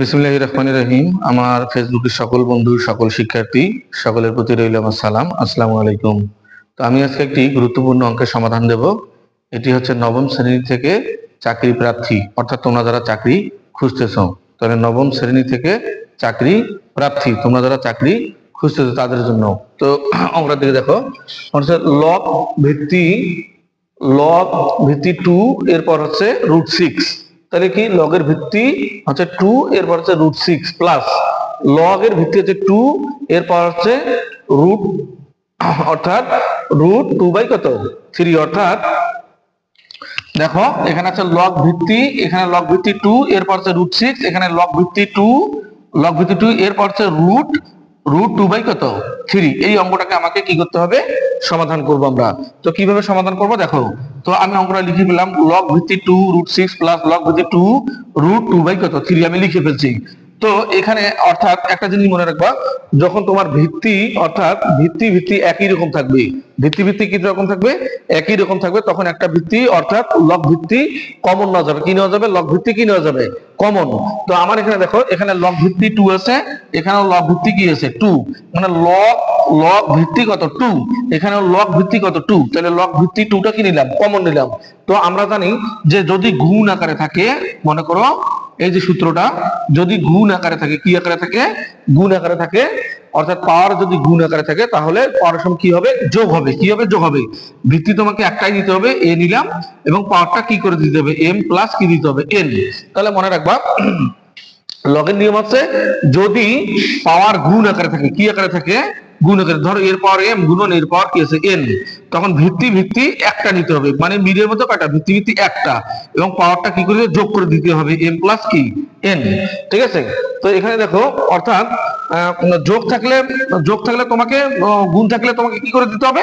বিসমুল্লাহ রহমান রহিম। আমার ফেসবুকের সকল বন্ধু, সকল শিক্ষার্থী, সকলের প্রতি রইল আমার সালাম। আসসালামু আলাইকুম। তো আমি আজকে একটি গুরুত্বপূর্ণ অঙ্কের সমাধান দেব। এটি হচ্ছে নবম শ্রেণি থেকে চাকরি প্রার্থী, অর্থাৎ তোমরা যারা চাকরি খুঁজতেছ, তাহলে নবম শ্রেণি থেকে চাকরি প্রার্থী, তোমরা যারা চাকরি খুঁজতেছো তাদের জন্য। তো অঙ্কটার দিকে দেখো। হচ্ছে লব ভিত্তি লগ ভিত্তি টু এরপর হচ্ছে রুট সিক্স তাহলে কি লগের ভিত্তি হচ্ছে টু এরপর হচ্ছে রুট সিক্স প্লাস লগের ভিত্তি হচ্ছে টু এরপর হচ্ছে রুট অর্থাৎ রুট টু বাই কত? থ্রি অর্থাৎ দেখো, এখানে আছে লগ ভিত্তি, এখানে লগ ভিত্তি টু এরপর হচ্ছে রুট সিক্স এখানে লগ ভিত্তি টু লগ ভিত্তি টু এরপর হচ্ছে রুট রুট টু বাই কত? থ্রি এই অঙ্কটাকে আমাকে কি করতে হবে? সমাধান করব আমরা। তো কীভাবে সমাধান করব? দেখো, তো আমি অঙ্কটা লিখে ফেললাম লগ ভিত্তি two root six plus log ভিত্তি টু রুট টু বাই কত? থ্রি আমি লিখে ফেলছি। তো এখানে অর্থাৎ একটা জিনিস মনে রাখবা, যখন তোমার ভিত্তি, অর্থাৎ ভিত্তি ভিত্তি একই রকম থাকবে। ভিত্তি ভিত্তি কি রকম থাকবে? একই রকম থাকবে। তখন একটা ভিত্তি, অর্থাৎ লগ ভিত্তি কমন নেওয়া যাবে। কি নেওয়া যাবে? লগ ভিত্তি কি নেওয়া যাবে? কমন তো আমার এখানে দেখো, এখানে লগ ভিত্তি টু আছে, এখানেও লগ ভিত্তি কি আছে? টু মানে লগ লগ ভিত্তি কত? টু এখানে লগ ভিত্তি কত? টু তাহলে লগ ভিত্তি টুটা কি নিলাম? কমন নিলাম। তো আমরা জানি যে যদি গুণ আকারে থাকে, মনে করো এই যে সূত্রটা, যদি গুণ আকারে থাকে, কি আকারে থাকে? গুণ আকারে থাকে, অর্থাৎ পাওয়ার যদি গুণ আকারে থাকে, তাহলে পাওয়ার কি হবে? যোগ হবে। কি হবে? যোগ হবে। ভিত্তি তোমাকে একটাই দিতে হবে, এ নিলাম, এবং পাওয়ারটা কি করে দিতে হবে? এম প্লাস কি দিতে হবে? এন। তাহলে মনে রাখবা লগের নিয়ম আছে, যদি পাওয়ার গুণ আকারে থাকে, কি আকারে থাকে? গুণ আকারে ধরো এর পাওয়ার এম, গুণন এর পাওয়ার কি আছে? এন। তখন ভিত্তি ভিত্তি একটা নিতে হবে। মানে মিলের মধ্যে কয়টা? ভিত্তি ভিত্তি একটা। এবং পাওয়ারটা কি করে? যোগ করে দিতে হবে। এম প্লাস কি? এন। ঠিক আছে? তো এখানে দেখো, অর্থাৎ যোগ থাকলে যোগ থাকলে তোমাকে গুণ থাকলে তোমাকে কি করে দিতে হবে?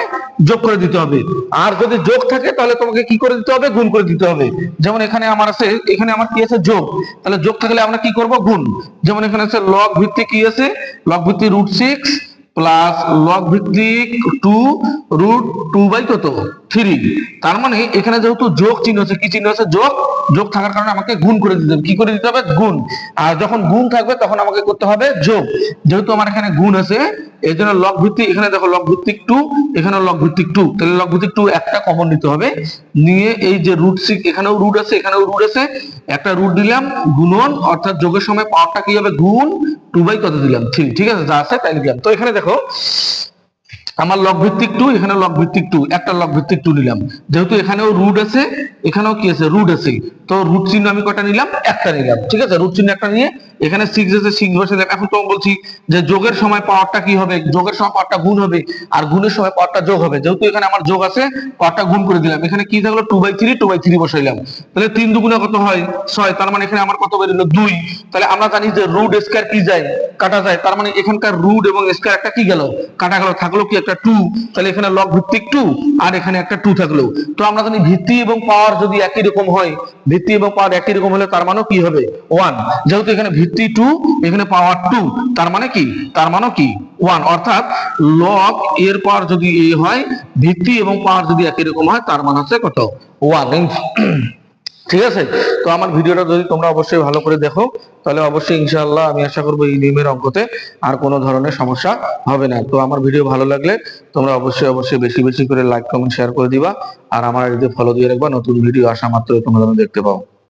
যোগ করে দিতে হবে। আর যদি যোগ থাকে, তাহলে তোমাকে কি করে দিতে হবে? গুণ করে দিতে হবে। যেমন এখানে আমার আছে, এখানে আমার কি আছে? যোগ। তাহলে যোগ থাকলে আমরা কি করব? গুণ। যেমন এখানে আছে লগ ভিত্তি কি আছে? লগ ভিত্তি রুট সিক্স প্লাস লগ ভিত্তিক টু রুট টু বাই কত? থ্রি তার মানে এখানে যেহেতু যোগ চিহ্ন আছে, কি চিহ্ন আছে? যোগ। যোগ থাকার কারণে আমাকে গুণ করে দিতে হবে। কি করে দিতে হবে? গুণ। আর যখন গুণ থাকবে, তখন আমাকে করতে হবে যোগ। যেহেতু আমার এখানে গুণ আছে, এই জন্য লগ ভিত্তিক, এখানে দেখো লগ ভিত্তিক টু এখানে লগ ভিত্তিক টু তাহলে লগ ভিত্তিক টু একটা কমন নিতে হবে। নিয়ে এই যে রুট সিক্স এখানেও রুট আছে, এখানেও রুট আছে। একটা রুট দিলাম, গুণন, অর্থাৎ যোগের সময় পাওয়ারটা কি হবে? গুণ। টু বাই কত দিলাম? থ্রি ঠিক আছে, যা আছে তাই দিলাম। তো এখানে দেখো, আমার লগ ভিত্তিক টু এখানে লগ ভিত্তিক টু একটা লগ ভিত্তিক টু নিলাম। যেহেতু এখানেও রুট আছে, এখানেও কি আছে? রুট আছে। তো রুট চিহ্ন আমি কটা নিলাম? একটা নিলাম, ঠিক আছে? রুট চিহ্ন একটা নিয়ে এখানে সিক্স আছে সিক্স বসে দিলাম এখন তো বলছি যে যোগের সময় পাওয়ারটা কি হবে? যোগের সময় পাওয়ারটা গুণ হবে, আর গুণের সময় পাওয়ারটা যোগ হবে। যেহেতু এখানে আমার যোগ আছে পাওয়ারটা গুণ করে দিলাম। এখানে কি থাকল? Two by three two by three বসাইলাম। তাহলে তিন দুগুণে কত হয়? ছয়। তার মানে এখানে আমার কত বেরোলো? দুই। তাহলে আমরা জানি যে রুট স্কয়ার কি যায়? কাটা যায়। তার মানে এখানকার রুট এবং স্কয়ার একটা কি গেল? কাটা গেল। থাকল কি একটা টু তাহলে এখানে লগ ভিত্তিক টু আর এখানে একটা টু থাকল। তো আমরা জানি ভিত্তি এবং পাওয়ার যদি একই রকম হয় ভিত্তি এবং পাওয়ার একই রকম হলে তার মানে কি হবে? ওয়ান যেহেতু এখানে ভিত্তি টু এখানে পাওয়ার টু তার মানে কি? তার মানে কি? ওয়ান অর্থাৎ লগ এর পর যদি এ হয়, ভিত্তি এবং পাওয়ার যদি একই রকম হয়, তার মান হচ্ছে কত? ওয়ান ঠিক আছে? তো আমার ভিডিওটা যদি তোমরা অবশ্যই ভালো করে দেখো, তাহলে অবশ্যই ইনশাল্লাহ আমি আশা করব এই নিয়মের অঙ্কতে আর কোনো ধরনের সমস্যা হবে না। তো আমার ভিডিও ভালো লাগলে তোমরা অবশ্যই অবশ্যই বেশি বেশি করে লাইক কমেন্ট শেয়ার করে দিবা। আর আমার ফলো দিয়ে রাখবা। নতুন ভিডিও আসা মাত্র তোমরা দেখতে পাও।